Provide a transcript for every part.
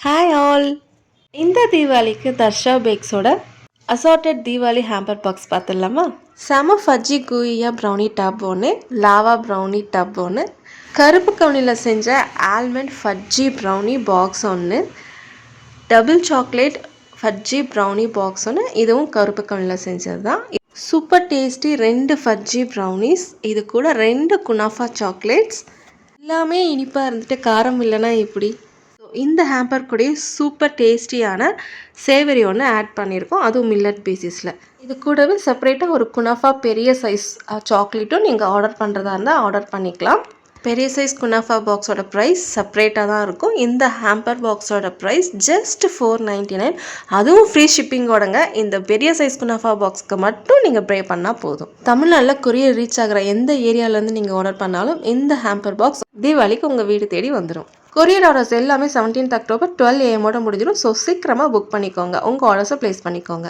Hi all இந்த தீபாவளிக்கு தர்ஷா பேக்ஸோட அசார்டட் தீபாவளி ஹேம்பர் பாக்ஸ் பார்த்துடலாமா? செம ஃபஜ்ஜி கூயா ப்ரௌனி டப் ஒன்று லாவா ப்ரௌனி டப் ஒன்று கருப்பு கவுனியில் செஞ்ச ஆல்மண்ட் ஃபஜ்ஜி ப்ரௌனி பாக்ஸ் ஒன்று double chocolate fudgy brownie box ஒன்று இதுவும் கருப்பு கவுனியில் செஞ்சது தான் சூப்பர் டேஸ்டி ரெண்டு ஃபஜ்ஜி ப்ரௌனிஸ் இது கூட ரெண்டு குனாஃபா சாக்லேட்ஸ் எல்லாமே இனிப்பாக இருந்துட்டு காரம் இல்லைன்னா எப்படி? இந்த ஹேம்பர் கூட சூப்பர் டேஸ்டியான சேவரி ஒன்று ஆட் பண்ணியிருக்கோம். அதுவும் மில்லட் பீசிஸில் இது கூடவே செப்பரேட்டாக ஒரு குனாஃபா பெரிய சைஸ் சாக்லேட்டும் நீங்கள் ஆர்டர் பண்ணுறதா இருந்தால் ஆர்டர் பண்ணிக்கலாம். பெரிய சைஸ் குனாஃபா பாக்ஸோட ப்ரைஸ் செப்பரேட்டாக தான் இருக்கும். இந்த ஹேம்பர் பாக்ஸோட price just four ninety nine அதுவும் ஃப்ரீ ஷிப்பிங்கோடங்க இந்த பெரிய சைஸ் குனாஃபா பாக்ஸ்க்கு மட்டும் நீங்கள் ப்ரே பண்ணால் போதும். தமிழ்நாட்டில் கொரியர் ரீச் ஆகிற எந்த ஏரியாவிலேருந்து நீங்கள் ஆர்டர் பண்ணாலும் இந்த ஹேம்பர் பாக்ஸ் தீபாவளிக்கு உங்கள் வீடு தேடி வந்துடும் கொரியர் ஆர்டர்ஸ் எல்லாமே செவன்டீன்த் அக்டோபர் டுவெல் ஏஎமோட முடிஞ்சிடும். ஸோ சீக்கிரமாக புக் பண்ணிக்கோங்க. உங்கள் ஆர்டர்ஸை ப்ளேஸ் பண்ணிக்கோங்க.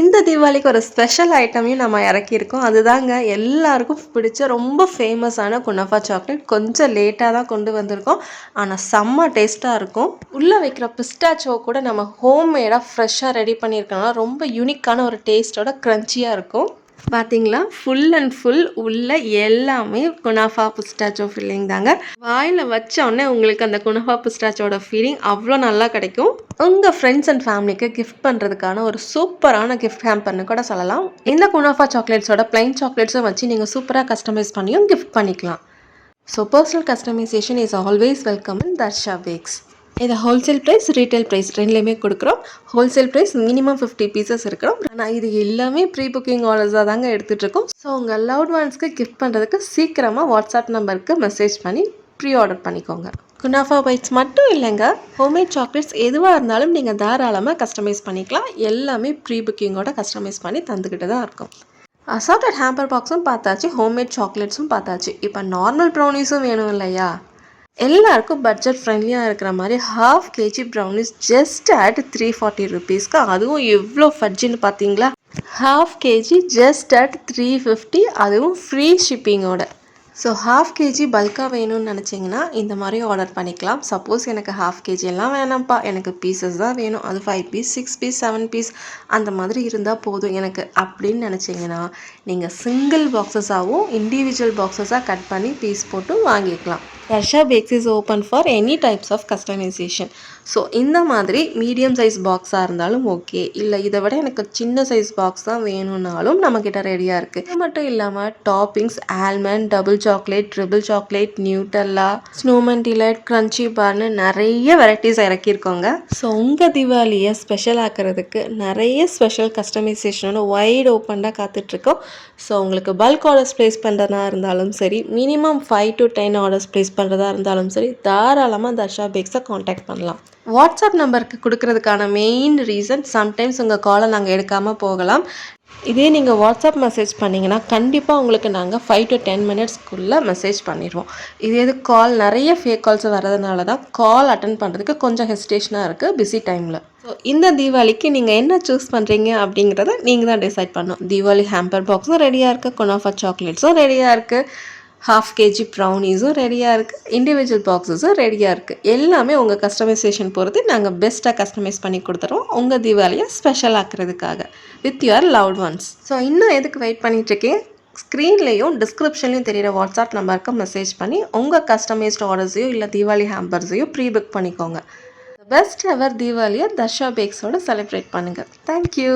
இந்த தீபாவளிக்கு ஒரு ஸ்பெஷல் ஐட்டமையும் நம்ம இறக்கியிருக்கோம் அதுதாங்க எல்லாருக்கும் பிடிச்ச ரொம்ப ஃபேமஸான குனஃபா சாக்லேட் கொஞ்சம் லேட்டாக தான் கொண்டு வந்திருக்கோம். ஆனால் செம்ம டேஸ்ட்டாக இருக்கும். உள்ளே வைக்கிற பிஸ்டாச்சோ கூட நம்ம ஹோம்மேடாக ஃப்ரெஷ்ஷாக ரெடி பண்ணியிருக்கனால ரொம்ப யூனிக்கான ஒரு டேஸ்ட்டோட க்ரன்ச்சியாக இருக்கும். பார்த்தீங்களா ஃபுல் அண்ட் ஃபுல் உள்ள எல்லாமே குனாஃபா பிஸ்டாச்சோ ஃபீலிங் தாங்க. வாயில் வச்சோடனே உங்களுக்கு அந்த குனாஃபா பிஸ்டாச்சோட ஃபீலிங் அவ்வளோ நல்லா கிடைக்கும். உங்கள் ஃப்ரெண்ட்ஸ் அண்ட் ஃபேமிலிக்கு கிஃப்ட் பண்ணுறதுக்கான ஒரு சூப்பரான கிஃப்ட் ஹேம்பர்னு கூட சொல்லலாம். இந்த குனாஃபா சாக்லேட்ஸோட பிளைன் சாக்லேட்ஸும் வச்சு நீங்கள் சூப்பராக கஸ்டமைஸ் பண்ணியும் கிஃப்ட் பண்ணிக்கலாம். So personal customisation is always welcome in Dharsha bakes இதை ஹோல்சேல் ப்ரைஸ் ரீட்டைல் ப்ரைஸ் ரெண்டுலேயுமே கொடுக்குறோம். Wholesale price minimum fifty pieces இருக்கிறோம். ஆனால் இது எல்லாமே ப்ரீ புக்கிங் ஆர்டர்ஸாக தாங்க எடுத்துகிட்டு இருக்கோம் ஸோ உங்கள் லவ்ட் ஒன்ஸ்க்கு கிஃப்ட் பண்ணுறதுக்கு சீக்கிரமாக வாட்ஸ்அப் நம்பருக்கு மெசேஜ் பண்ணி ப்ரீ ஆர்டர் பண்ணிக்கோங்க. குனாஃபா பைட்ஸ் மட்டும் இல்லைங்க. ஹோம்மேட் சாக்லேட்ஸ் எதுவாக இருந்தாலும் நீங்கள் தாராளமாக கஸ்டமைஸ் பண்ணிக்கலாம். எல்லாமே ப்ரீ புக்கிங்கோட கஸ்டமைஸ் பண்ணி தந்துக்கிட்டு தான் இருக்கும். அசார்டட் ஹேம்பர் பாக்ஸும் பார்த்தாச்சு ஹோம்மேட் சாக்லேட்ஸும் பார்த்தாச்சு. இப்போ நார்மல் ப்ரௌனிஸும் வேணும் இல்லையா? எல்லாருக்கும் பட்ஜெட் ஃப்ரெண்ட்லியாக இருக்கிற மாதிரி half KG brownies just at three forty ருபீஸ்க்கு அதுவும் எவ்வளோ ஃபட்ஜின்னு பார்த்தீங்களா half KG just at three fifty அதுவும் ஃப்ரீ ஷிப்பிங்கோட ஸோ ஹாஃப் கேஜி பல்காக வேணும்னு நினச்சிங்கன்னா இந்த மாதிரி ஆர்டர் பண்ணிக்கலாம். சப்போஸ் எனக்கு ஹாஃப் கேஜி எல்லாம் வேணாம்ப்பா. எனக்கு பீசஸ் தான் வேணும். அது five piece six piece seven piece அந்த மாதிரி இருந்தால் போதும் எனக்கு அப்படின்னு நினச்சிங்கன்னா நீங்கள் சிங்கிள் பாக்ஸஸாகவும் இண்டிவிஜுவல் பாக்ஸஸாக கட் பண்ணி பீஸ் போட்டு வாங்கிக்கலாம். Russia bakes is open for any types of customisation so இந்த மாதிரி மீடியம் சைஸ் பாக்ஸாக இருந்தாலும் ஓகே இல்லை இதை விட எனக்கு சின்ன சைஸ் பாக்ஸ் தான் வேணும்னாலும் நம்மக்கிட்ட ரெடியாக இருக்குது இது மட்டும் இல்லாமல் toppings almond double chocolate triple chocolate Nutella snowman delight crunchy பார்னு நிறைய வெரைட்டிஸ் இறக்கியிருக்கோங்க. ஸோ உங்கள் தீபாவளியை ஸ்பெஷல் ஆக்கிறதுக்கு நிறைய ஸ்பெஷல் கஸ்டமைசேஷனோட வைட் ஓப்பனாக காத்துட்ருக்கோம். ஸோ உங்களுக்கு பல்க் ஆர்டர்ஸ் ப்ளேஸ் பண்ணுறதா இருந்தாலும் சரி minimum five to ten orders place பண்ணுறதா இருந்தாலும் சரி தாராளமாக தர்ஷா பேக்ஸை காண்டாக்ட் பண்ணலாம். வாட்ஸ்அப் நம்பருக்கு கொடுக்கறதுக்கான மெயின் ரீசன் சம்டைம்ஸ் உங்கள் காலை நாங்கள் எடுக்காமல் போகலாம். இதே நீங்கள் வாட்ஸ்அப் மெசேஜ் பண்ணிங்கன்னா கண்டிப்பாக உங்களுக்கு நாங்கள் ஃபைவ் டு டென் மினிட்ஸ்க்குள்ளே மெசேஜ் பண்ணிடுவோம். இது எது கால் நிறைய ஃபேக் கால்ஸ் வரதுனால தான் கால் அட்டன் பண்ணுறதுக்கு கொஞ்சம் ஹெசிடேஷனாக இருக்குது பிஸி டைமில் ஸோ இந்த தீபாவளிக்கு நீங்கள் என்ன சூஸ் பண்ணுறீங்க அப்படிங்கிறத நீங்கள் தான் டிசைட் பண்ணணும். தீபாவளி ஹேம்பர் பாக்ஸும் ரெடியாக இருக்குது கொனாஃபா சாக்லேட்ஸும் ரெடியாக இருக்குது ஹாஃப் கேஜி ப்ரௌனீஸும் ரெடியாக இருக்குது இண்டிவிஜுவல் பாக்ஸஸும் ரெடியாக இருக்குது எல்லாமே உங்கள் கஸ்டமைசேஷன் பொறுத்து நாங்கள் பெஸ்ட்டாக கஸ்டமைஸ் பண்ணி கொடுத்துருவோம். உங்கள் தீபாவளியை special ஆக்கிறதுக்காக. With your loved ones so இன்னும் எதுக்கு வெயிட் பண்ணிகிட்ருக்கேன் ஸ்க்ரீன்லேயும் டிஸ்கிரிப்ஷன்லையும் தெரியிற வாட்ஸ்அப் நம்பருக்கு மெசேஜ் பண்ணி உங்கள் கஸ்டமைஸ்ட் ஆர்டர்ஸையும் இல்லை தீபாவளி ஹேம்பர்ஸையும் ப்ரீ புக் பண்ணிக்கோங்க பெஸ்ட் எவர் தீபாவளியை தர்ஷா பேக்ஸோட செலிப்ரேட் பண்ணுங்கள் தேங்க்யூ